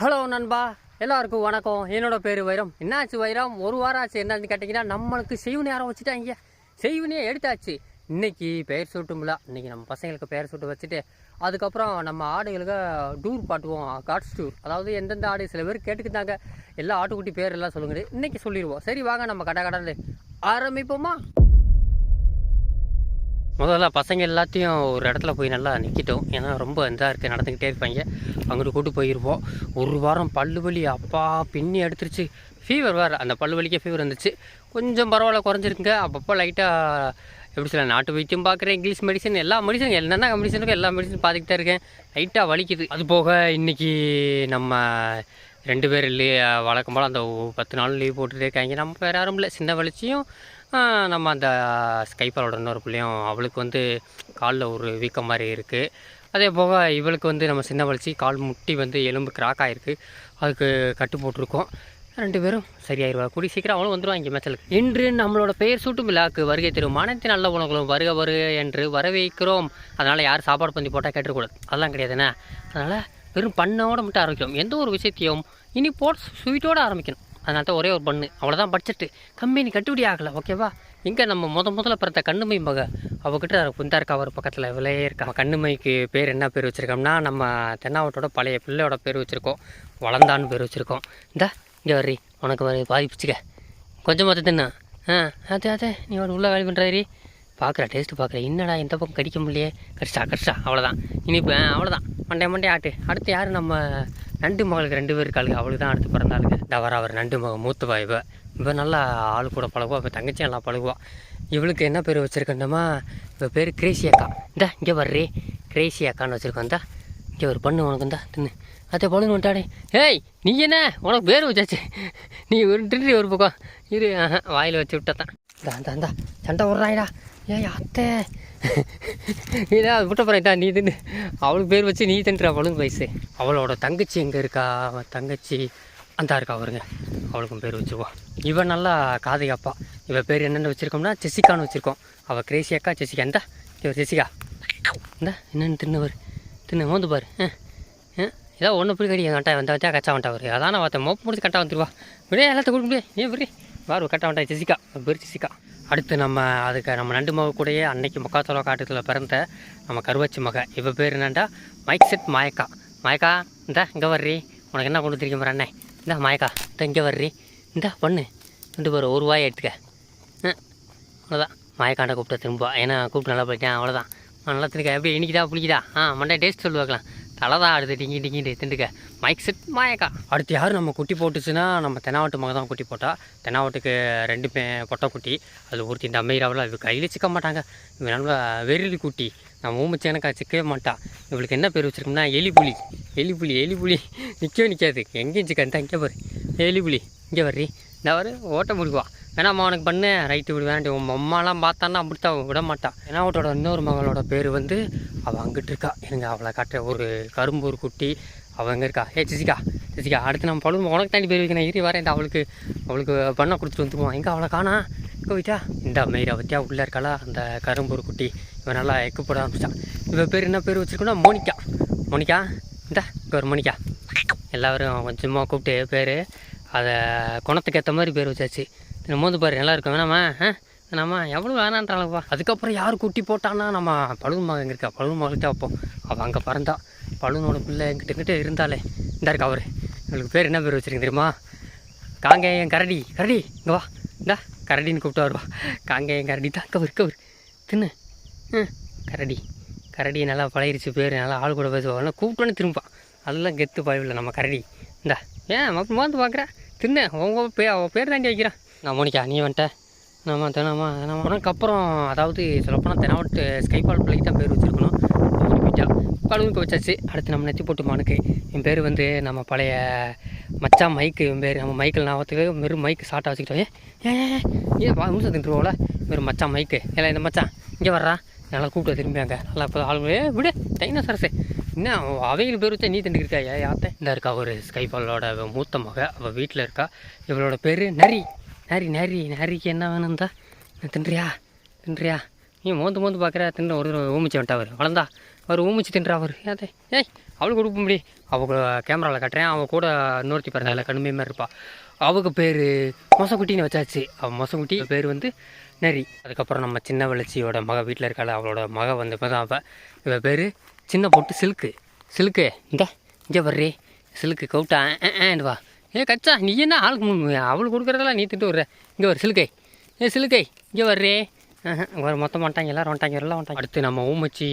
Hello நண்பா. எல்லாருக்கும் வணக்கம். என்னோட பேர் வைரம். என்னாச்சு வைரம்? ஒரு வாரம் ஆச்சு. என்னன்னு கேட்டிங்கன்னா நம்மளுக்கு செய்வனி யாரும் வச்சுட்டாங்க. செய்வனியே எடுத்தாச்சு. இன்றைக்கி பெயர் சூட்டும்ல. இன்றைக்கி நம்ம பசங்களுக்கு பெயர் சூட்டு வச்சுட்டு அதுக்கப்புறம் நம்ம ஆடுகளுக்கு டூர் பாட்டுவோம். God's tour. அதாவது எந்தெந்த ஆடு சில பேர் கேட்டுக்கிட்டாங்க. எல்லா ஆட்டுக்குட்டி பேர் எல்லாம் சொல்லுங்க. இன்றைக்கி சொல்லிடுவோம். சரி வாங்க நம்ம கடை கடந்து ஆரம்பிப்போமா? முதல்ல பசங்க எல்லாத்தையும் ஒரு இடத்துல போய் நல்லா நிற்கிட்டோம் ஏன்னா ரொம்ப இதாக இருக்குது நடந்துக்கிட்டே இருப்பாங்க. அங்கிட்டு கூட்டு போயிருப்போம் ஒரு வாரம் பல்லு வலி அப்பா பின்னி எடுத்துருச்சு ஃபீவர் வேறு. அந்த பல்லு வலிக்கே ஃபீவர் வந்துச்சு. கொஞ்சம் பரவாயில்ல குறைஞ்சிருக்குங்க. அப்பப்போ லைட்டாக எப்படி சொல்ல நாட்டு வைத்தியம் பார்க்குறேன் இங்கிலீஷ் மெடிசன் எல்லா மெடிசன் என்னென்ன மெடிசனுக்கும் எல்லா மெடிசன் பார்த்துக்கிட்டே இருக்கேன். லைட்டாக வலிக்குது. அது போக இன்றைக்கி நம்ம ரெண்டு பேர் லீ வழக்கம் போல் அந்த பத்து நாள் லீவ் போட்டுட்டு இருக்காங்க. நம்ம வேறு யாரும் இல்லை. சின்ன வலிச்சியும் நம்ம அந்த ஸ்கைப்பாலோட இன்னொரு பிள்ளையும் அவளுக்கு வந்து காலில் ஒரு வீக்கம் மாதிரி இருக்குது அதே போக இவளுக்கு வந்து நம்ம சின்ன வலிச்சி கால் முட்டி வந்து எலும்பு கிராக் ஆகிருக்கு அதுக்கு கட்டு போட்டிருக்கோம். ரெண்டு பேரும் சரியாயிருவா. கூடி சீக்கிரம் அவளும் வந்துடுவாங்க இங்கே மேட்சலுக்கு இன்று நம்மளோட பெயர் சூட்டும் விழாக்கு வருகை தரும் மனத்தின் நல்ல உணவுகளும் வருக வருக என்று வரவேற்கிறோம். அதனால் யார் சாப்பாடு பந்தி போட்டால் கேட்டுக்கூடாது அதெல்லாம் கிடையாதுண்ணே. அதனால் வெறும் பண்ணோட மட்டும் ஆரம்பிக்கணும் எந்த ஒரு விஷயத்தையும் இனி போட் ஸ்வீட்டோடு ஆரம்பிக்கணும். அதனால தான் ஒரே ஒரு பண்ணு. அவ்வளோதான் பட்ஜெட்டு கம்பெனி கட்டுப்படி ஆகலை ஓகேவா இங்கே நம்ம முத முதல்ல பிறந்த கண்ணுமை மக? அவகிட்ட குந்தா இருக்கா ஒரு பக்கத்தில் விலையே இருக்கா. கண்ணுமைக்கு பேர் என்ன பேர் வச்சுருக்கோம்னா நம்ம தென்னாவட்டோட பழைய பிள்ளையோட பேர் வச்சுருக்கோம். வளர்ந்தான்னு பேர் வச்சுருக்கோம். இந்த இங்கே வர்றி. உனக்கு வர பாதிப்புச்சுக்க கொஞ்சம் தின்னு. ஆ அதே அதே நீ ஒரு உள்ளே வேலை பண்ணுறாரி பார்க்குற டேஸ்ட்டு பார்க்குற என்னடா இந்த பக்கம் கடிக்க முடியலையே? கடிச்சா கடிச்சா. அவ்வளோதான் இனிப்பு அவ்வளோதான் மண்டே மண்டே ஆட்டு. அடுத்து யார் நம்ம நண்டு மகளுக்கு ரெண்டு பேர் இருக்காளுங்க. அவளுக்கு தான் அடுத்து பிறந்தாளுங்க தவற அவர் நண்டு மக மூத்தவா இவ. இப்போ நல்லா ஆள் கூட பழகுவா. இப்போ தங்கச்சி நல்லா பழகுவா. இவளுக்கு என்ன பேர் வச்சுருக்கோம்னா இப்போ பேர் கிரேசி அக்கா. இந்தா இங்கே வர்றே. கிரேசி அக்கான்னு வச்சுருக்கோம். இந்தா இங்கே ஒரு பண்ணு உனக்கு இந்தா தின்னு அதே பழகு வந்துட்டாடே ஏய் நீ என்ன? உனக்கு பேர் வச்சாச்சு. நீ ஒரு ஒரு பக்கம். இரு வாயில் வச்சு விட்டதான். இந்தா இந்தா சண்டை விட்றாயிடா ஏய் அத்தை. இதா விட்ட போகிறேன் நீ தின்னு. அவளுக்கு பேர் வச்சு நீ தின்ற அவளுக்கு வயசு. அவளோட தங்கச்சி எங்கே இருக்கா? அவன் தங்கச்சி அந்த இருக்கா அவருங்க அவளுக்கும் பேர் வச்சுக்குவோம் இவன் நல்லா காதையாப்பா இவன் பேர் என்னென்னு வச்சுருக்கோம்னா ஜெசிகான்னு வச்சுருக்கோம். அவள் கிரேசி அக்கா ஜெசிகா. இந்தா இவர் ஜெசிகா. இந்தா என்னென்னு தின்னவர். தின்னு மோந்து பாரு. ஆ ஏதோ ஒன்று பிடிக்கடி என் கட்டா வந்தா வச்சா கச்சா வந்துட்டா வரு அதான் நான் பார்த்தேன் மோப்பு முடிச்சு கட்டா வந்துருவா. விடே எல்லாத்தையும் கொடுக்க முடியாது. ஏன் விரி வாரு கட்ட வந்துட்டா ஜெசிகா பேர் ஜெசிகா அடுத்து நம்ம அதுக்கு நம்ம நண்டு மக கூடயே அன்னைக்கு முக்காத்தோல காட்டுத்தில் பிறந்த நம்ம கருவாச்சி மக. இவ பேர் என்னண்டா? மைக் செட் மாயக்கா. மாயக்கா இந்த இங்கே வர்றி. உனக்கு என்ன கொண்டு தெரியும் அண்ணே இந்த மாயக்கா இந்த இங்கே வர்றி. இந்த பண்ணு. ரெண்டு பேர் ஒரு வாயை எடுத்துக்க. அவ்வளோதான் மாயக்காண்ட கூப்பிட்டு திரும்ப ஏன்னா கூப்பிட்டு நல்லா போயிட்டேன் அவ்வளோதான் நல்லா திருக்க எப்படி இனிக்குதா பிடிக்குதா ஆ மண்டே டேஸ்ட் சொல்லி பார்க்கலாம் தலை தான் அடுத்து டிங்கி டிங்கிட்டு திண்டுக்க. Mic set மாயக்கா. அடுத்து யார் நம்ம குட்டி போட்டுச்சுன்னா நம்ம தெனாவட்டு மக தான் குட்டி போட்டால் தெனாவட்டுக்கு ரெண்டு பே பொட்டை குட்டி. அது ஒருத்தி இந்த அம்மையிறாவில் இவ கையில் சிக்க மாட்டாங்க. இவன் நல்லா வெறிலி குட்டி. நம்ம மூமிச்சு சிக்கவே மாட்டா. இவளுக்கு என்ன பேர் வச்சுருக்கோம்னா எலிப்புலி எலிப்புலி எலிப்புலி நிற்கவே நிற்காது எங்கேயும் சிக்கன் தான் இங்கே பாரு. எலிப்புலி இங்கே வர்றி இந்த வரு ஓட்ட முடிவா வேணாம்மா அவனுக்கு பண்ணு. ரைட்டு விடு வேண்டாம். உன் அம்மாலாம் பார்த்தான்னா அப்படித்தான் விட மாட்டான். ஏன்னா அவட்டோட இன்னொரு மகளோட பேர் வந்து அவள் அங்கிட்டு இருக்கா. எனக்கு அவளை காட்டுற ஒரு கரும்பூர் குட்டி அவள் எங்கே இருக்கா? ஏ ஜிசிகா ஜிசிகா அடுத்து நம்ம பழுவு உனக்கு தாண்டி பேர் வைக்கணும். இரு வரேன். இந்த அவளுக்கு அவளுக்கு பண்ண கொடுத்துட்டு வந்துக்குவோம் எங்கே அவளை காணா? எங்கே போயிட்டா. இந்த மயிரை பற்றியா உள்ளே இருக்காளா? அந்த கரும்பூர் குட்டி இவன் நல்லா எக்கு போட ஆரம்பிச்சிட்டான் பேர் என்ன பேர் வச்சிருக்கோன்னா? மோனிகா. மோனிகா? இந்த இங்கே ஒரு மோனிகா. எல்லோரும் கொஞ்சமாக கூப்பிட்டு பேர். அதை குணத்துக்கு ஏற்ற மாதிரி பேர் வச்சாச்சு. மோந்து பாரு நல்லா இருக்கும் வேணாமா ஆ வேணாமா எவ்வளோ வேணான்றாங்கப்பா அதுக்கப்புறம் யார் குட்டி போட்டான்னா நம்ம பழுவன் மகன் எங்கே இருக்கா பழுவு மகளுக்கு தான் வைப்போம் அவள் அங்கே பறந்தா பழுவனோட பிள்ளை எங்கிட்ட எங்கிட்ட இருந்தாலே இந்த இருக்கா அவர் இவளுக்கு பேர் என்ன பேர் வச்சிருக்கீங்க தெரியுமா காங்கேயன் கரடி கரடி இங்கே வா இந்தா கரடின்னு கூப்பிட்டு வருவா காங்கேயன் கரடி தான் கவர் கவர் தின்னு ம் கரடி கரடி நல்லா பழகிருச்சு பேர் நல்லா ஆள் கூட பேசுவாங்க கூப்பிட்டோன்னே திரும்பான் அதெல்லாம் கெத்து பழவில்லை நம்ம கரடி இந்தா ஏன் மோந்து பார்க்குறேன் தின்னு உங்கள் பே பேர் தாண்டி வைக்கிறான் நான் மோனிக்கா நீ வந்துட்ட. நம்ம தினமா தினமா உனக்கு அப்புறம் அதாவது சொல்லப்போனால் தினவட்டு ஸ்கைபால் பிள்ளைக்கு தான் பேர் வச்சுருக்கணும். போயிட்டா பழுவுக்கு வச்சாச்சு அடுத்து நம்ம நெத்தி போட்டு மனுக்கு. என் பேர் வந்து நம்ம பழைய மச்சான் மைக்கு. என் பேர் நம்ம மைக்கில் நாவத்துக்கு வெறும் மைக்கு சாட்டை வச்சுக்கிட்டோம் ஏன் ஏன் ஏன் ஏன் நிமிஷம் வெறும் மச்சான் மைக்கு. இல்லை இந்த மச்சான் இங்கே வர்றா. நல்லா கூப்பிட்டு அங்கே. நல்லா இப்போ ஆளுங்களே ஏ விடு டைனா சரசு என்ன அவைகள் பேர் வச்சா நீ திண்டுக்கிருக்கா ஏ யாத்த. இந்த இருக்கா ஒரு ஸ்கைபாலோட மூத்த மக. அவள் வீட்டில் இருக்கா. இவளோட பேர் நரி. நரி நரி நரிக்கு என்ன வேணும் தான் தின்றியா தின்றியா நீ மோந்து மோந்து பார்க்குற தின்ற ஒரு ஊமிச்சு வந்துட்டா அவர் வளர்ந்தா அவர் ஊமிச்சு தின்றா அவர் ஏதே ஏய் அவளுக்கு கொடுக்க முடியும் அவங்க கேமராவில் கட்டுறேன் அவள் கூட இன்னொருத்தி பிறந்தால கண்ணுமே மாதிரி இருப்பா அவங்க பேர் மொசக்குட்டின்னு வச்சாச்சு அவள் மொசக்குட்டி பேர் வந்து நரி அதுக்கப்புறம் நம்ம சின்ன வளர்ச்சியோட மக வீட்டில் இருக்காள் அவளோட மக வந்து இப்போ தான் அவள் இவள் பேர் சின்ன பொட்டு சில்க்கு சில்க்கு இந்த இங்கே வர்றே சில்க்கு கவுட்டா ஏன் வா ஏ கச்சா நீ என்ன ஆளுக்கு முன் அவளுக்கு கொடுக்குறதெல்லாம் நீ திட்டு வர்ற இங்கே வர சிலுக்கை. ஏ சிலுக்கை இங்கே வர்றே. ஒரு மொத்தம் வந்துட்டாங்க எல்லாரும் வந்துட்டாங்க எல்லாம் வந்துட்டாங்க. அடுத்து நம்ம ஊமச்சி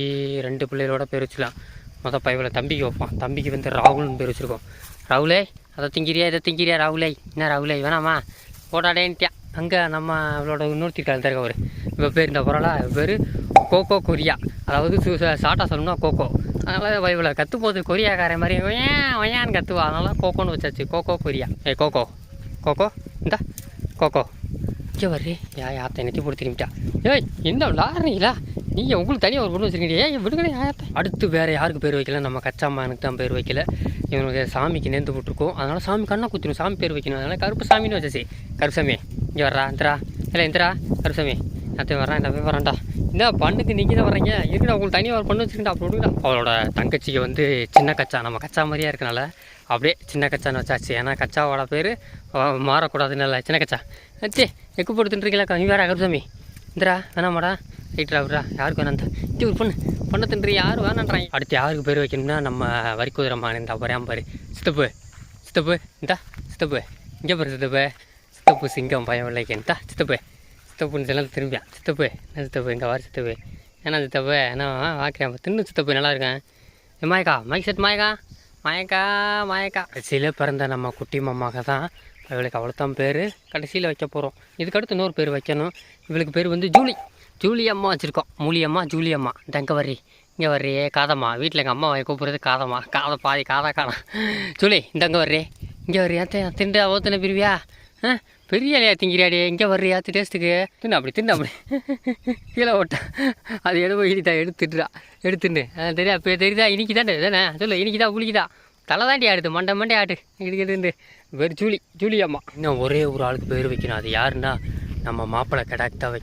ரெண்டு பிள்ளைகளோட பேர் வச்சுக்கலாம். மொதல் பைவில் தம்பிக்கு வைப்போம் தம்பிக்கு வந்து ராகுல்னு பேர் வச்சுருக்கோம். ராகுலே அதை திங்கிறியா இதை திங்கிறியா ராகுலே? என்ன ராகுலே வேணாமா? போடாடேன்ட்டியா அங்கே நம்ம அவளோட இன்னொருத்தி கலந்துருக்க ஒரு இப்போ பேர் இந்த பொருளா? பேர் கோகோ கொரியா. அதாவது ஷார்ட்டாக சொல்லணும்னா கோகோ. அதனால் பைபிளில் கற்று போகுது கொரியாக்காரன் மாதிரி ஏன் ஒய்யான்னு கத்துவா. அதனால கோகோன்னு வச்சாச்சு. Coco Korea. ஏ கோகோ. கோகோ? இந்தா. கோகோ. இங்கே வர்றே யா யாத்தை நெத்தி போட்டு ஏய் இந்த விளாட்றீங்களா நீங்கள் உங்களுக்கு தனியாக ஒரு பொண்ணு வச்சுருக்கீங்க ஏன் விடுங்கடே யாத்தை அடுத்து வேறு யாருக்கு பேர் வைக்கல? நம்ம கச்சாமானுக்கு தான் பேர் வைக்கல. இவனுக்கு சாமிக்கு நேர்ந்து விட்ருக்கோம் அதனால் சாமி கண்ணா குத்திரும். சாமி பேர் வைக்கணும். அதனால் கருப்பு சாமின்னு வச்சாச்சு. கருப்புசாமி இங்கே வர்றா இந்திரா. இல்லை இந்திரா கருப்புசாமி. அத்தையும் அத்தை வர்றான் இந்த போய் வரேன்டா என்ன பண்ணுக்கு நீங்கள் தான் வரீங்க இருக்குடா உங்களுக்கு தனியாக ஒரு பொண்ணு வச்சுருக்கா அப்படி அவளோட தங்கச்சிக்கு வந்து சின்ன கச்சா. நம்ம கச்சா மாதிரியே இருக்கனால அப்படியே சின்ன கச்சான்னு வச்சாச்சு. ஏன்னா கச்சாவோட பேர் மாறக்கூடாதுன்னு சின்ன கச்சா. அச்சே எக்கு போட்டு தின்றுறீங்களா நீ வேறு கருசாமி இந்திரா வேணாமாடா. ரைட்ரா விட்றா யாருக்கு வேணாம் இங்கே ஒரு பொண்ணு. பொண்ணை தின்று யார் வேணான்றாங்க அடுத்து யாருக்கு பேர் வைக்கணும்னா நம்ம வரிக்குதிரமான இந்த அப்புறம் பாரு. சித்தப்பு. சித்தப்பு இந்தா. சித்தப்பு. இங்கே பாரு சித்தப்பு. சித்தப்பு சிங்கம் பயம் இந்தா. சித்தப்பு. சித்தப்புன்னு சொல்ல திரும்பியான் சித்தப்பு. என்ன சித்தப்பு? இங்கே வார் சித்தப்பு. ஏன்னா சித்தப்பு? என்ன? வாக்கிறேன் தின்னு சித்தப்பு நல்லா இருக்கேன். ஏ மாயக்கா. மைக் செட் மாயக்கா. மாயக்கா மாயக்கா. கடைசியில் பிறந்த நம்ம குட்டி மாமாக்க தான் இவளுக்கு அவ்வளோத்தான் பேர். கடைசியில் வைக்க போகிறோம் இதுக்கடுத்து இன்னொரு பேர் வைக்கணும். இவளுக்கு பேர் வந்து ஜூலி. ஜூலி அம்மா வச்சுருக்கோம். மூலியம்மா ஜூலியம்மா. ஜூலி இங்கே வர்றி. இங்கே வர்றி காதம்மா. வீட்டில் எங்கள் அம்மா கூப்பிட்றது காதம்மா. காதை பாதி காதா காதா ஜூலி இந்தங்க இங்கே வர்றி இங்கே வர்றியா திண்டு அவ்வளோத்தானே பிரிவியா? ஆ? பெரிய இலையா திங்கிறாடி இங்கே வர்றியா டேஸ்ட்டுக்கு. தின்னு அப்படி தின்னு அப்படி. கீழே ஓட்டா அது எதுவும் இடிதா எடுத்துட்டுறா எடுத்துன்னு தெரியா? இப்போ தெரியுதா? இன்னைக்கு தானே தானே சொல்லு இன்னைக்கு தான் குளிக்குதா தலை தாண்டி ஆடுது மண்டை மண்டை ஆடு. இடிக்கிட்டு இது பேர் ஜூலி ஜூலி அம்மா இன்னும் ஒரே ஒரு ஆளுக்கு பேர் வைக்கணும். அது யாருன்னா நம்ம மாப்பிள்ளை கடாக்கு தான்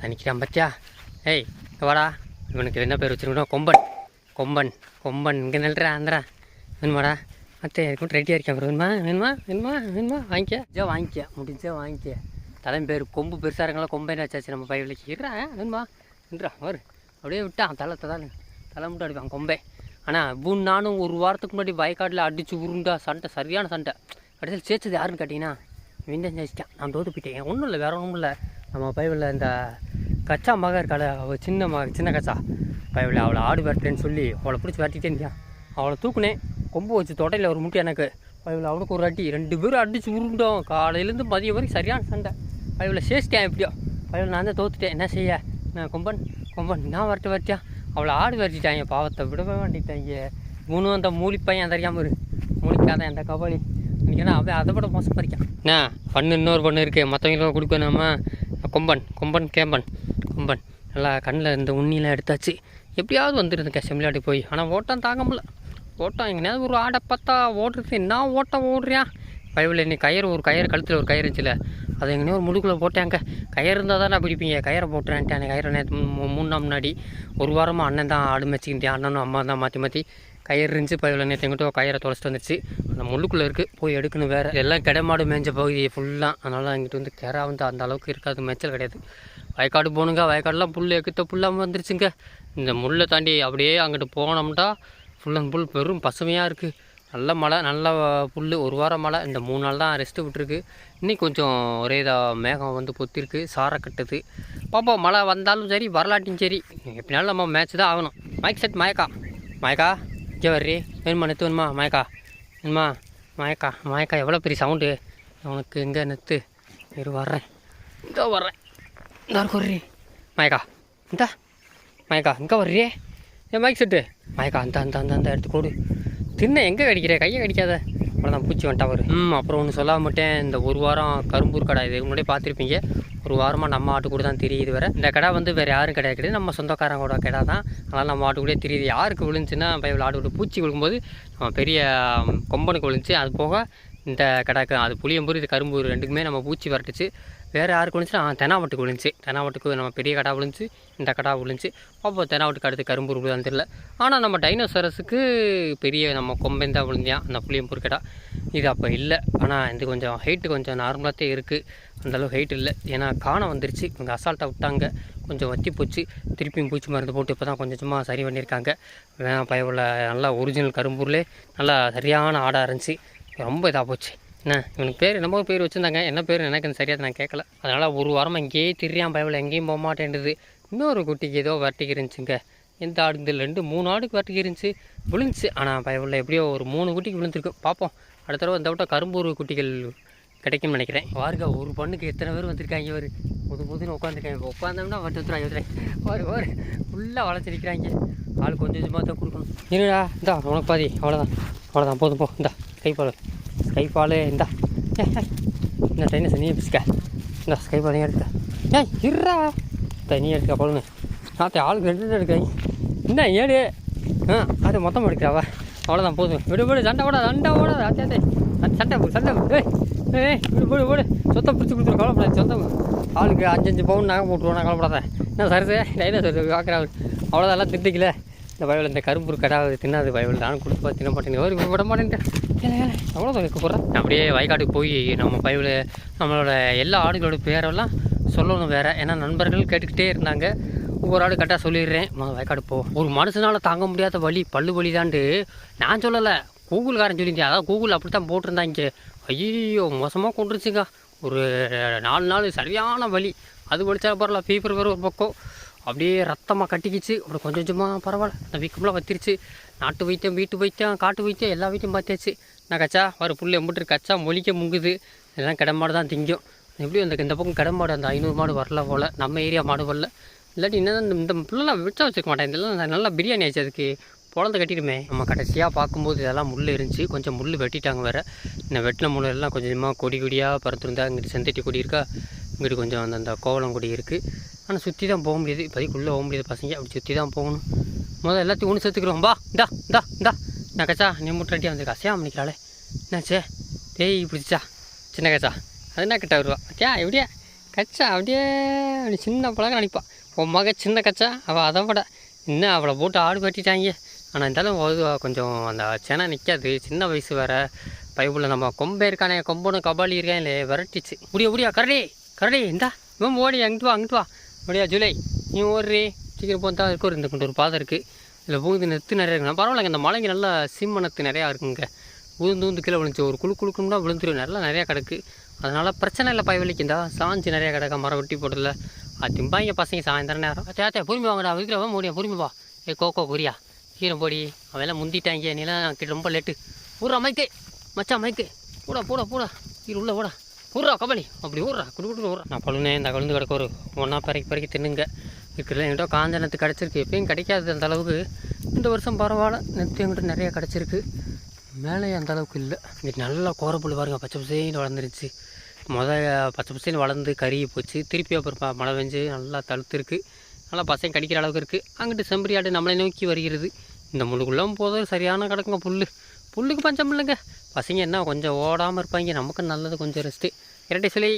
வைக்கணும் நினைக்கிறான் பத்தியா ஏய் வாடா. இவனுக்கு என்ன பேர் வச்சிருக்கணும் கொம்பன். கொம்பன் கொம்பன். இங்கே நில்றா அந்தரா. வேணுமாடா மற்ற இருக்கும் ரெடியாக இருக்கேன் அப்புறம் வேணுமா? வேணுமா? வேணுமா? வேணுமா? வாங்கிக்க. ஜோ வாங்கிக்க. முடிஞ்சா வாங்கிக்க. தலைமை பேர் கொம்பு பெருசாக இருக்கலாம் கொம்பேன்னு ஆச்சாச்சு நம்ம பையலுக்கு இருறா வேணுமா? நின்றா வரு. அப்படியே விட்டான் தலை தலை. தலை மட்டும் அடிப்பான் கொம்பே. ஆனால் இவன் நானும் ஒரு வாரத்துக்கு முன்னாடி வயக்காட்டில் அடித்து உருண்டா சண்டை சரியான சண்டை. கடைசியில் சேர்த்தது யாருன்னு கேட்டிங்கன்னா விண்டன் ஜெயிச்சிட்டேன் நான் தோத்து போயிட்டேன். ஒன்றும் இல்லை வேற ஒன்றும் இல்லை. நம்ம பைபிளில் இந்த கச்சா மக இருக்காள அவள் சின்ன மக சின்ன கச்சா. பைபிள் அவளை ஆடு வரட்டேன்னு சொல்லி அவளை பிடிச்சி விரட்டிட்டே இருந்தான் அவளை தூக்குனேன் கொம்பு வச்சு தொடையில் ஒரு முட்டை எனக்கு. பைபிள் அவனுக்கு ஒரு அடி ரெண்டு பேரும் அடிச்சு உருண்டோம். காலையிலேருந்து மதியம் வரைக்கும் சரியான சண்டை. பைபிளில் சேச்சிட்டேன் எப்படியோ. பைபிள் நான் தான் தோத்துட்டேன். என்ன செய்ய? நான் கொம்பன்? கொம்பன் நான் வரட்டு வரட்டியா? அவளை ஆடு விரட்டிட்டாங்க. பாவத்தை விடவே வேண்டிட்டாங்க மூணு அந்த மூலி பையன் தெரியாமல் இரு. மூலிக்காத அந்த கபாலி ஏன்னா அவன் அதை விட மோசம் பறிக்கான் என்ன? பண்ணு இன்னொரு பொண்ணு இருக்குது மற்றவங்களுக்கு கொடுக்கணுமா? கொம்பன் கொம்பன் கேம்பன் கொம்பன். நல்லா கண்ணில் இந்த உண்ணிலாம் எடுத்தாச்சு. எப்படியாவது வந்துருந்துங்க செம்மிலாடி போய். ஆனால் ஓட்டம் தாங்க முடியல. ஓட்டம் எங்கேயாவது ஒரு ஆடை பார்த்தா ஓடுறது. என்ன ஓட்டம் ஓடுறியான் பைபிள் இன்னைக்கு கயிறு ஒரு கயிறு கழுத்தில் ஒரு கயிறு இருந்துச்சுல. அது எங்கேயோ ஒரு முடுக்குள்ள போட்டாங்க. கயிறு இருந்தால் தானே பிடிப்பீங்க. கயிறை போட்டுறேன்ட்டு அந்த கயிறு நேற்று மூணு நாள் முன்னாடி. ஒரு வாரமாக அண்ணன் தான் ஆடு மேய்ச்சிக்கிட்டேன் அண்ணனும் அம்மா தான் மாற்றி மாற்றி கயிறு இருந்துச்சு பைபிள் நேற்று எங்கிட்ட கயிறை தொலைச்சிட்டு வந்துச்சு. அந்த முள்ளுக்குள்ளே இருக்குது போய் எடுக்கணும் வேறு. எல்லாம் கிடைமாடு மேய்ஞ்ச பகுதி ஃபுல்லாக அதனால் எங்கிட்ட வந்து கிரா வந்து அந்த அளவுக்கு இருக்காது மேய்ச்சல் கிடையாது. வயக்காடு போகணுங்க வயக்காடுலாம் புல் எக்கிட்ட புல்லாமல் வந்துருச்சுங்க. இந்த முள்ளை தாண்டி அப்படியே அங்கிட்டு போனோம்னா ஃபுல் அண்ட் ஃபுல் பெரும் பசுமையாக இருக்குது நல்ல மழை நல்ல புல் ஒரு வாரம் மழை. இந்த மூணு நாள் தான் ரெஸ்ட்டு விட்டுருக்கு. இன்னைக்கு கொஞ்சம் ஒரே இதாக மேகம் வந்து பொத்திருக்கு சாரை கட்டுது. பாப்போம் மழை வந்தாலும் சரி வரலாட்டியும் சரி. எப்படினாலும் நம்ம மேட்ச் தான் ஆகணும். மைக் செட் மயக்கா. மயக்கா. இங்கே வர்றி வேணுமா நெத்து வேணுமா? மயக்கா? வேணுமா? மயக்கா? மயக்கா எவ்வளோ பெரிய சவுண்டு உனக்கு எங்கே நெத்து. இரு வர்றேன். இதோ வர்றேன். இந்த வர்றி. மயக்கா இந்தா. மயக்கா இங்கே வர்றியே என் மைக் செட்டு மயக்கா அந்த அந்த அந்த அந்த எடுத்து கொடு தின்ன எங்கே கடிக்கிற? கையை கடிக்காத. அவ்வளோதான் பூச்சி வந்துட்டா வரும் ம் அப்புறம் ஒன்று சொல்ல மாட்டேன் இந்த ஒரு வாரம் கரும்பூர் கடை இதுக்கு முன்னாடியே பார்த்துருப்பீங்க. ஒரு வாரமாக நம்ம ஆட்டு கூட தான் தெரியுது வேறு. இந்த கடை வந்து வேறு யாரும் கிடையாது. கிடையாது நம்ம சொந்தக்காரங்களோட கடை தான் அதனால் நம்ம ஆட்டு கூட தெரியுது. யாருக்கு விழுந்துச்சுன்னா பைபிள் ஆட்டு கூட பூச்சி விழுக்கும்போது நம்ம பெரிய கொம்பனுக்கு விழுந்துச்சு. அது போக இந்த கடைக்கு அது புளியம்பூர் இது கரும்பூர் ரெண்டுக்குமே நம்ம பூச்சி வரட்டுச்சு. வேறு யாருக்கு விழுந்துச்சு தெனாவட்டுக்கு விழுந்துச்சு. தெனாவட்டுக்கு நம்ம பெரிய கடா விழுந்துச்சு இந்த கடா விழுந்துச்சு. அப்போ தெனாவட்டுக்கு அடுத்து கரும்பூர் விழுதான் தெரில ஆனால் நம்ம டைனோசரஸுக்கு பெரிய நம்ம கொம்பேன் தான் விழுந்தியான் அந்த புளியம்பூர் கடா. இது அப்போ இல்லை. ஆனால் இது கொஞ்சம் ஹைட்டு கொஞ்சம் நார்மலாகத்தே இருக்குது அந்தளவு ஹைட் இல்லை. ஏன்னா காணம் வந்துருச்சு. இவங்க அசால்ட்டாக விட்டாங்க. கொஞ்சம் வத்தி போச்சு. திருப்பியும் பூச்சி மருந்து போட்டு இப்போ தான் கொஞ்சம் சும்மா சரி பண்ணியிருக்காங்க. வேணாம் பயவுள்ள நல்லா ஒரிஜினல் கரும்பூரில் நல்லா சரியான ஆடாக இருந்துச்சு. ரொம்ப இதாக போச்சு. என்ன? இவனுக்கு பேர் என்னமோ பேர் வச்சுருந்தாங்க. என்ன பேர் எனக்கு சரியாக நான் கேட்கல அதனால் ஒரு வாரமாக இங்கேயே திரியான் பயவில் எங்கேயும் போக மாட்டேன்டுது இன்னொரு குட்டிக்கு ஏதோ வரட்டிக்கு இருந்துச்சுங்க. எந்த ஆடு இந்த ரெண்டு மூணு ஆடுக்கு வரட்டிக்கு இருந்துச்சு. விழுந்துச்சு. ஆனால் பயவில் எப்படியோ ஒரு மூணு குட்டிக்கு விழுந்துருக்கும். பார்ப்போம் அடுத்த தடவை இந்த விட்ட கரும்பூர் குட்டிகள் கிடைக்கும்னு நினைக்கிறேன். வாருங்க ஒரு பொண்ணுக்கு எத்தனை பேர் வந்திருக்காங்க ஒரு புது புதுன்னு உட்காந்துருக்காங்க உட்காந்தோம்னா வட்டு வந்துடும் ஐயோத்ரேன் வாரு வாரு. ஃபுல்லாக வளர்த்துருக்கிறாங்க ஆள் கொஞ்சம் கொஞ்சமாக தான் கொடுக்கணும். இருடா இந்தா உனக்கு பாதி. அவ்வளோதான் அவ்வளோதான் போதும் போ. இந்தா கைப்பால் கைப்பால் இந்தா. ஏ இந்த ட்ரெயினை தனியாக பிடிச்சிக்க இந்த ஸ்கைஃபால் நீ எடுத்துக்க. ஏய் இருடா. தனியாக எடுக்க பொழுது நாத்தே ஆளுக்கு ரெண்டு ரெண்டு எடுக்காங்க என்ன ஏடு. ஆ அது மொத்தமாக எடுக்கிறாவா? அவ்வளோதான் போதும். விடு விடு சண்டை ஓடாது சண்டை ஓடாது அத்தியாத்தே சண்டை போ, சண்டை ஏய் ஏய் விடு விடு விடு. சொத்தை பிடிச்சி கொடுத்துரு கவலைப்படாது சொந்தம் ஆளுக்கு அஞ்சு அஞ்சு பவுன் நாங்கள் போட்டுருவோம் நான் கவலைப்படாத. என்ன சரசு? டைனா சரி பார்க்குறாரு அவ்வளோதான் எல்லாம் திட்டிக்கல இந்த பயவில் இந்த கரும்பு கடாவது தின்னாது பயவில் நானும் கொடுத்து பார்த்து தின்ன மாட்டேன். ஒரு விட மாட்டேன்ட்டு அவ்வளோ ஏலே போகிறேன் அப்படியே வயக்காட்டுக்கு போய் நம்ம பயவில் நம்மளோட எல்லா ஆடுகளோட பேரெல்லாம் சொல்லணும் வேறு. ஏன்னா நண்பர்கள் கேட்டுக்கிட்டே இருந்தாங்க. ஒவ்வொரு ஆடு கரெக்டாக சொல்லிடுறேன். வயக்காடு போ. ஒரு மனுஷனால் தாங்க முடியாத வழி பல்லு வழி தாண்டு நான் சொல்லலை. கூகுள்காரன் சொல்லியிருந்தேன். அதான் கூகுள் அப்படி தான் போட்டிருந்தாங்க. ஐயோ மோசமாக கொண்டுருச்சுங்க. ஒரு நாலு நாள் சரியான வலி. அது வலிச்சா பரவாயில்ல. ஃபீவர் வேறு ஒரு பக்கம். அப்படியே ரத்தமாக கட்டிக்கிச்சு. அப்புறம் கொஞ்சம் கொஞ்சமாக பரவாயில்ல. அந்த வீக்கம்லாம் வத்திருச்சு. நாட்டு வைத்தியம் வீட்டு வைத்தியம் காட்டு வைத்தியம் எல்லா வைத்தியம் பார்த்தாச்சு. நான் கச்சா? வர புல் எம்பிட்டு கச்சா மொழிக்க முங்குது. எல்லாம் கிடமாடு தான் திங்கும். எப்படியும் அந்த இந்த பக்கம் கிடமாடு அந்த ஐநூறு மாடு வரல போல். நம்ம ஏரியா மாடு வரல. இல்லாட்டி என்ன இந்த இந்த புல்லெல்லாம் விட்டா வச்சுக்க மாட்டேன் இதெல்லாம் நல்லா பிரியாணி ஆச்சு அதுக்கு. குழந்தை கட்டிடுமே. நம்ம கடைசியாக பார்க்கும்போது இதெல்லாம் முள் இருந்துச்சு கொஞ்சம் முள் வெட்டிட்டாங்க வேறு. இந்த வெட்டின முள் எல்லாம் கொஞ்சமாக கொடி கொடியாக பறந்துருந்தா இங்கிட்டு செந்தட்டி கொடி இருக்கா? இங்கிட்டு கொஞ்சம் அந்த அந்த கோவலம் கொடி இருக்குது ஆனால் சுற்றி தான் போக முடியாது. இப்போதைக்கு உள்ளே போக முடியாது பசங்க. அப்படி சுற்றி தான் போகணும். முதல்ல எல்லாத்தையும் ஒன்று சேர்த்துக்கிறோம் பா இந்தா இந்தா இந்தா. நான் கச்சா. நீ முட்டாட்டி வந்து கசையாக நிற்கிறாளே என்னாச்சே? டேய் பிடிச்சா? சின்ன கச்சா. அது என்ன கிட்ட வருவா? அத்தியா எப்படியா? கச்சா அப்படியே அப்படி சின்ன பழக நினைப்பான் உன் மக சின்ன கச்சா. அவள் அதை விட இன்னும் அவளை போட்டு ஆடு பட்டிட்டாங்க. ஆனால் இருந்தாலும் அது கொஞ்சம் அந்த செனை நிற்காது சின்ன வயசு வேறு. பைபிளில் நம்ம கொம்பே இருக்கானே கொம்பனும் கபாலி இருக்கான் இல்லை விரட்டிச்சு. முடிய முடியா. கரடி கரடி இந்தா. இவன் ஓடி அங்கிட்டு வா அங்கிட்டு வா. அப்படியா ஜூலை? நீ ஓடுறி. சீக்கிரம் போந்தா இருக்கும் ஒரு இந்த கொண்டு ஒரு பாதை இருக்குது இதில் பூந்து நெத்து நிறையா இருக்குங்க பரவாயில்லைங்க இந்த மலைங்க நல்லா சீமனத்து நிறையா இருக்குங்க. ஊந்து உந்து கீழே விழுந்துச்சு. ஒரு குழு குழுக்குன்னா விழுந்துரும். நல்லா நிறையா கிடக்கு. அதனால் பிரச்சனை இல்லை பயவலிக்கு சாஞ்சு சாஞ்சி நிறையா கிடக்கா. மரம் வெட்டி போடல அது திம்பாங்க பசங்க சாயந்தரம் நேரம். தேத்தே பொறுமை வாங்கடா. விற்கிறவன் முடியும் பொறுமை வா. ஏ கோகோ குறியா கீரை போடி. அவெல்லாம் முந்திட்டாங்க. நீலாம் கிட்ட ரொம்ப லேட்டு. ஊரா மைக்கு மச்சான் மைக்கு போடா போடா போடா. கீரை உள்ள போடா. ஊர்றா கபலி அப்படி ஊர்றா குடு குடு ஊர்றா. நான் பழுனே இந்த கொழுந்து கிடக்க ஒரு ஒன்றா பறக்கி பறக்கி தின்னுங்க. இருக்கிறது என்கிட்ட காஞ்ச நெத்து கிடச்சிருக்கு. எப்பயும் கிடைக்காது அந்த அளவுக்கு. இந்த வருஷம் பரவாயில்ல. நெத்து என்கிட்ட நிறையா கிடச்சிருக்கு. மேலே அந்த அளவுக்கு இல்லை. இது நல்லா கோரப்புல் பாருங்க. பச்சை பசைன்னு வளர்ந்துருச்சு. மொதல் பச்சை பசேன்னு வளர்ந்து கருகி போச்சு. திருப்பி அப்புறம் மழை பெஞ்சு நல்லா தழுத்துருக்கு. நல்லா பசங்க கடிக்கிற அளவுக்கு இருக்குது அங்கிட்டு செம்பரி ஆடு நம்மளை நோக்கி வருகிறது. இந்த முள்ளுக்குள்ளே போதும் சரியான கிடக்குங்க புல் புல்லுக்கு பஞ்சம் இல்லைங்க. பசங்க என்ன கொஞ்சம் ஓடாமல் இருப்பாங்க. நமக்கு நல்லது கொஞ்சம் ரெஸ்ட்டு இரட்டை சிலை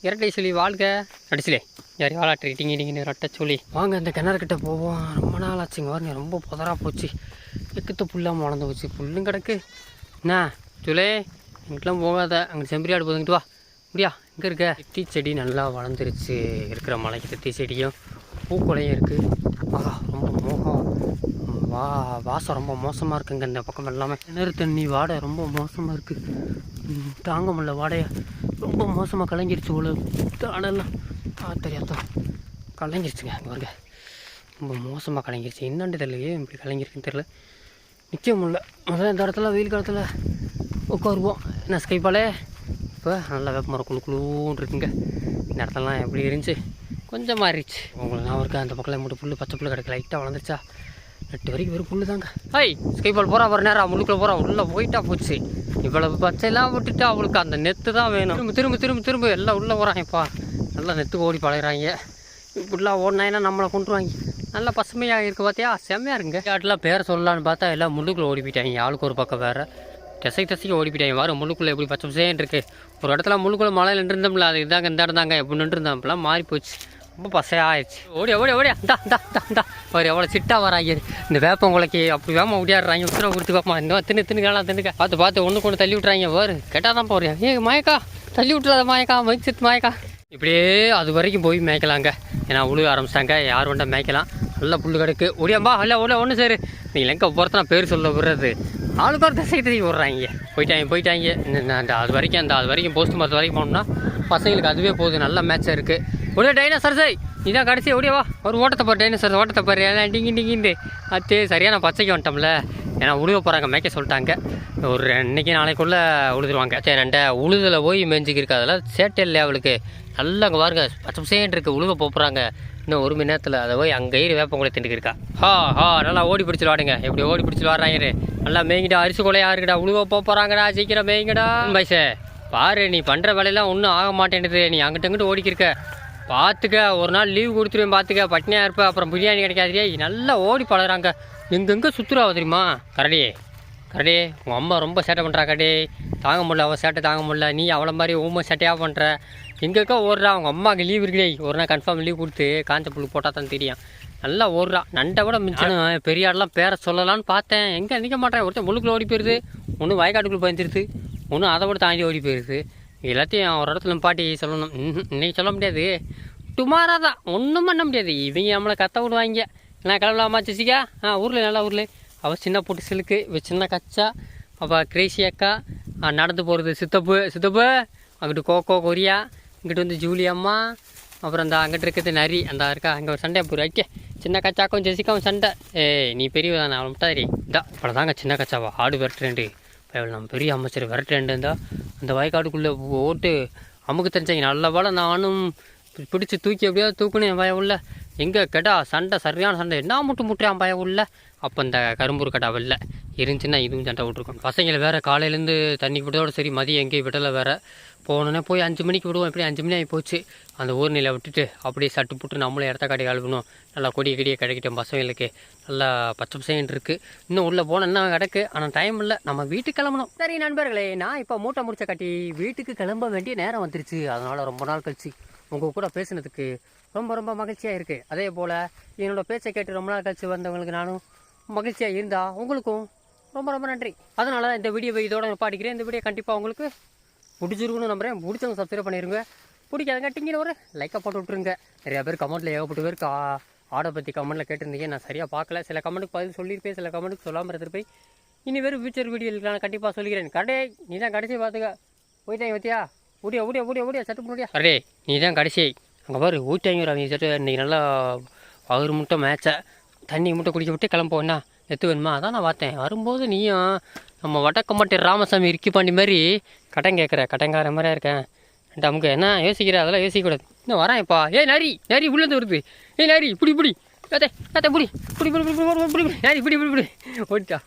இரட்டை சொல்லி வாழ்க. நடிச்சிலே யார் வாழாட்டு இட்டிங்க இடிங்கன்னு ரெட்டை சொல்லி. வாங்க அந்த கிணறுக்கிட்ட போவோம். ரொம்ப நாள் ஆச்சுங்க பாருங்க ரொம்ப புதராக போச்சு. எக்கத்து புல்லாமல் வளர்ந்து போச்சு. புல்லும் கிடக்கு. என்ன? சுலே இங்கிட்டலாம் போகாத. அங்கே செம்பரியாடு போதுங்கிட்டு வா. முடியா இங்கே இருக்க? தித்தி செடி நல்லா வளர்ந்துருச்சு. இருக்கிற மலைக்கு தித்தி செடியும் பூக்குலையும் இருக்குது ஆஹா ரொம்ப மோகம். வா வாசம் ரொம்ப மோசமாக இருக்குங்க இந்த பக்கம் எல்லாமே. கிணறு தண்ணி வாடை ரொம்ப மோசமாக இருக்குது தாங்க முடியல வாடையை. ரொம்ப மோசமாக கலைஞ்சிருச்சு இவ்வளோ தாடெல்லாம் ஆ தெரியாதோ கலைஞ்சிருச்சுங்க அங்கே ரொம்ப மோசமாக கலங்கிருச்சு என்னன்னு தெரியலையே இப்படி கலைஞ்சிருக்குன்னு தெரில நிற்க முடியல. முதல்ல இந்த இடத்துல வெயில் காலத்தில் உட்காருவோம். என்ன ஸ்கைப்பாலே இப்போ நல்லா வேப்பமரம் குழு குழுன்னு இருக்குங்க. இந்த இடத்துலலாம் எப்படி இருந்துச்சு? கொஞ்சம் மாறிடுச்சு உங்களுக்கு நான் இருக்கேன் அந்த பக்கம் மட்டும் புல் பச்சை புல் கிடைக்கல லைட்டாக வளர்ந்துச்சா எட்டு வரைக்கும் வெறும் புல்லு தாங்க. ஹை ஸ்கைபால் போகிறா வர நேரம் முழுக்குள்ள போகிறா உள்ளே போயிட்டா போச்சு. இவ்வளவு பச்சையெல்லாம் விட்டுட்டு அவளுக்கு அந்த நெத்து தான் வேணும். திரும்ப திரும்ப திரும்ப திரும்ப. எல்லாம் உள்ளே போகிறாங்கப்பா நல்லா நெத்து ஓடி பழகுறாங்க. இப்படிலாம் ஓடினாங்கன்னா நம்மளை கொண்டுருவாங்க நல்லா பசுமையாக இருக்குது பார்த்தியா செம்மையாக இருங்க ஆட்டெலாம் பேர் சொல்லலான்னு பார்த்தா எல்லாம் முள்ளுக்குள்ளே ஓடி போயிட்டாங்க. ஆளுக்கு ஒரு பக்கம் வேறு. திசை திசைக்கு ஓடிப்பிட்டாங்க வாரம் முள்ளுக்குள்ளே எப்படி பச்சை பசேன்னு இருக்கு. ஒரு இடத்துல முள்ளுக்குள்ளே மழையில் நின்றுருந்தோம்ல அது இதாங்க இந்த இடம் தாங்க. எப்படி நின்றுருந்தோம் இப்பெல்லாம் மாறி போச்சு ரொம்ப பசையாயிடுச்சு. ஓடியா ஓடியா ஓடியா. இந்தா இந்தா இந்தா இந்தா. ஒரு எவ்வளோ சிட்டா வராங்க இந்த வேப்பங்குலைக்கு அப்படி வேமா ஓடியாடுறாங்க உத்தரவு கொடுத்து பார்ப்போம் இந்த தின்னு தின்னு தின்னுக்க. பார்த்து பார்த்து ஒன்று கொண்டு தள்ளி விட்றாங்க வரு கேட்டால் தான் போறியா ஏ மாயக்கா தள்ளி விட்றாத மாயக்கா மைக் செத்து மாயக்கா. இப்படியே அது வரைக்கும் போய் மேய்க்கலாங்க. ஏன்னா உழுக ஆரம்பிச்சிட்டாங்க. யார் வேண்டாம் மேய்க்கலாம்? நல்ல புல்லு கிடக்கு. ஒடியாம்பா இல்லை ஒன்று ஒன்று சரி. நீங்கள் எங்கே போகிறதுனா பேர் சொல்ல விடுறது. ஆளுக்கு ஒரு திசை திசைக்கு விட்றாங்க போயிட்டாங்க போயிட்டாங்க இந்த- அது வரைக்கும் அந்த அது வரைக்கும் போஸ்ட் மரத்து வரைக்கும் போனோம்னா பசங்களுக்கு அதுவே போகுது. நல்ல மேட்சாக இருக்குது ஒரே டைனோசர் சை இதான் கடைசி வா. ஒரு ஓட்டத்தை பாரு டைனோசர் ஓட்டத்தை பாரு. ஏன்னா டிங்கி டிங்கிண்டு. அது சரியான பச்சைக்கு வந்துட்டோம்ல. ஏன்னா உழுக போகிறாங்க மேய்க்க சொல்லிட்டாங்க. ஒரு இன்னைக்கு நாளைக்குள்ளே உழுதுருவாங்க. சரி ரெண்ட உழுதுல போய் மேய்ஞ்சிக்கிருக்கு அதெல்லாம் சேட்டல் லெவலுக்கு நல்லா அங்கே பாருங்க பச்சை பசேன்னு இருக்குது உழுக போகிறாங்க இன்னும் ஒரு மணி நேரத்தில் அதை போய் அங்கே ஏறி வேப்பங்குளை திண்டுக்கு இருக்கா. ஹா ஹா நல்லா ஓடி பிடிச்சி வாடுங்க. எப்படி ஓடி பிடிச்சி வாடுறாங்க நல்லா மேய்ங்கிட்டா அரிசி கொலையாக இருக்குடா. உழுவ போகிறாங்கடா சீக்கிரம் மேய்ங்கடா. பைசே பாரு நீ பண்ணுற வேலையெல்லாம் ஒன்றும் ஆக மாட்டேன்னுது. நீ அங்கிட்ட அங்கிட்டு ஓடிக்கிருக்க பார்த்துக்க ஒரு நாள் லீவ் கொடுத்துருவேன் பார்த்துக்க பட்னியாக இருப்பேன் அப்புறம் பிரியாணி கிடைக்காதே நல்லா ஓடி பழகுறாங்க. எங்கெங்கே சுற்றுலாவ தெரியுமா? கரடி கரடி உங்கள் அம்மா ரொம்ப சேட்டை பண்ணுறா கரடி. தாங்க முடியல அவள் சேட்டை தாங்க முடியல. நீ அவளை மாதிரி ஊமை சேட்டையாக பண்ணுற எங்கேக்கா ஓடுறா அவங்க அம்மாவுக்கு லீவ் இருக்குடே ஒரு நாள் கன்ஃபார்ம் லீவ் கொடுத்து காஞ்ச புல் போட்டால் தான் தெரியும். நல்லா ஓடுறா. நண்டை விட மிச்சம் பெரிய ஆடெலாம் பேரை சொல்லலாம்னு பார்த்தேன். எங்கே நிற்க மாட்டேன்? ஒருத்தன் முழுக்குள்ள ஓடி போயிடுது ஒன்று வயக்காட்டுக்குள்ளே பயந்துருது. ஒன்று அதை விட தாண்டி ஓடி போயிடுது எல்லாத்தையும் ஒரு இடத்துல பாட்டி சொல்லணும். இன்னைக்கு சொல்ல முடியாது. டுமாரா தான். ஒன்றும் பண்ண முடியாது. இவங்க நம்மளை கத்த விடுவாங்க. நான் கிளம்பலாமா ஜெசிகா? ஆ ஊரில் நல்லா ஊரில். அவள் சின்ன போட்டு சிலுக்கு இவ சின்ன கச்சா. அவள் கிரேசி அக்கா. நடந்து போகிறது சித்தப்பு சித்தப்பு. அங்கிட்டு கோகோ கொரியா. இங்கிட்டு வந்து ஜூலி அம்மா. அப்புறம் அந்த அங்கிட்டு இருக்கிறது நரி. அந்த இருக்கா அங்கே ஒரு சண்டை போகிற ஐக்கே சின்ன கச்சாக்கும் ஜெசிக்காவும் சண்டை. ஏய் நீ பெரியவ நான் அவன் முட்டாரி இதா தாங்க சின்ன கச்சாவா? ஆடு விரட்டுறேன்டி. பயவில் நம்ம பெரிய அமைச்சர் விரட்டுறேன் இருந்தால் அந்த வயக்காட்டுக்குள்ளே ஓட்டு அமுக்கு தெரிஞ்சாங்க நல்ல வேலை நானும் பிடிச்சி தூக்கி எப்படியாவது தூக்குனேன் பய உள்ள. எங்கே கேட்டால் சண்டை சரியான சண்டை. என்ன முட்டு முட்டுறான் பய உள்ள. அப்போ இந்த கரும்பூர் கடை வெளில இருந்துச்சுன்னா இதுவும் சண்டை விட்ருக்கோம் பசங்களை வேறு காலையிலேருந்து தண்ணி விட்டதோட சரி மதியம் எங்கேயும் விடலை வேறு. போனோன்னே போய் அஞ்சு மணிக்கு விடுவோம் எப்படி அஞ்சு மணி ஆகி போச்சு. அந்த ஊர் நிலை விட்டுட்டு அப்படியே சட்டு புட்டு நம்மளும் இடத்த காட்டி கழுவணும். நல்லா கொடியை கடியை கிடைக்கிட்டோம் பசங்களுக்கு. நல்லா பச்சை பசைன்னு இருக்குது இன்னும் உள்ளே போனோன்னா கிடக்கு? ஆனால் டைம் இல்லை. நம்ம வீட்டுக்கு கிளம்பணும். சரி நண்பர்களே நான் இப்போ மூட்டை முடிச்ச கட்டி வீட்டுக்கு கிளம்ப வேண்டிய நேரம் வந்துருச்சு. அதனால் ரொம்ப நாள் கழிச்சு உங்கள் கூட பேசுனதுக்கு ரொம்ப ரொம்ப மகிழ்ச்சியாக இருக்குது அதே போல் என்னோடய பேச்சை கேட்டு ரொம்ப நாள் கழிச்சு வந்தவங்களுக்கு நானும் மகிழ்ச்சியாக இருந்தால் உங்களுக்கும் ரொம்ப ரொம்ப நன்றி. அதனால தான் இந்த வீடியோவை இதோட பாடிக்கிறேன். இந்த வீடியோ கண்டிப்பாக உங்களுக்கு பிடிச்சிருக்குன்னு நம்புறேன். பிடிச்சவங்க சப்ஸ்கிரைப் பண்ணிடுங்க பிடிக்காதங்க டிங்கிற ஒரு லைக்கை போட்டு விட்ருங்க நிறையா பேர் கமெண்ட்டில் ஏகப்பட்ட பேருக்கு கா ஆடை பற்றி கமெண்ட்டில் கேட்டிருந்தீங்க. நான் சரியாக பார்க்கல. சில கமெண்ட்டுக்கு பதில் சொல்லியிருப்பேன். சில கமெண்ட்டுக்கு சொல்லாமல் இருந்திருப்பேன். இனி வேறு ஃபியூச்சர் வீடியோவில் நான் கண்டிப்பாக சொல்லிக்கிறேன் கடை நீ தான் கடைசி பார்த்துக்க. போயிட்டாங்க பத்தியா? ஓடியா ஓடியா ஓடியா ஓடியா சட்டு முடியா அரே நீ தான் கடைசி அங்கே பாரு ஊட்டாங்க அவங்க சட்டு இன்றைக்கி நல்லா அவர் மட்டும் மேட்சை தண்ணி மட்டும் குடிக்க விட்டு கிளம்புவோண்ணா எத்து வேணுமா? அதான் நான் பார்த்தேன். வரும்போது நீயும் நம்ம வடக்கம்பட்டி ராமசாமி இறுக்கி பாண்டி மாதிரி கடன் கேட்குற கடங்கார மாதிரியா இருக்கேன். நமக்கு என்ன யோசிக்கிற? அதெல்லாம் யோசிக்கக்கூடாது. இன்னும் வரேன் இப்போ. ஏய் நரி நரி உள்ளேருந்து வருது. ஏய் நரி இப்படி இப்படி ஏத்தே ஏத்தே புடி புடி புடி புடி புடி புடி புடி நரி இப்படி இப்படி இப்படி ஓடிட்டா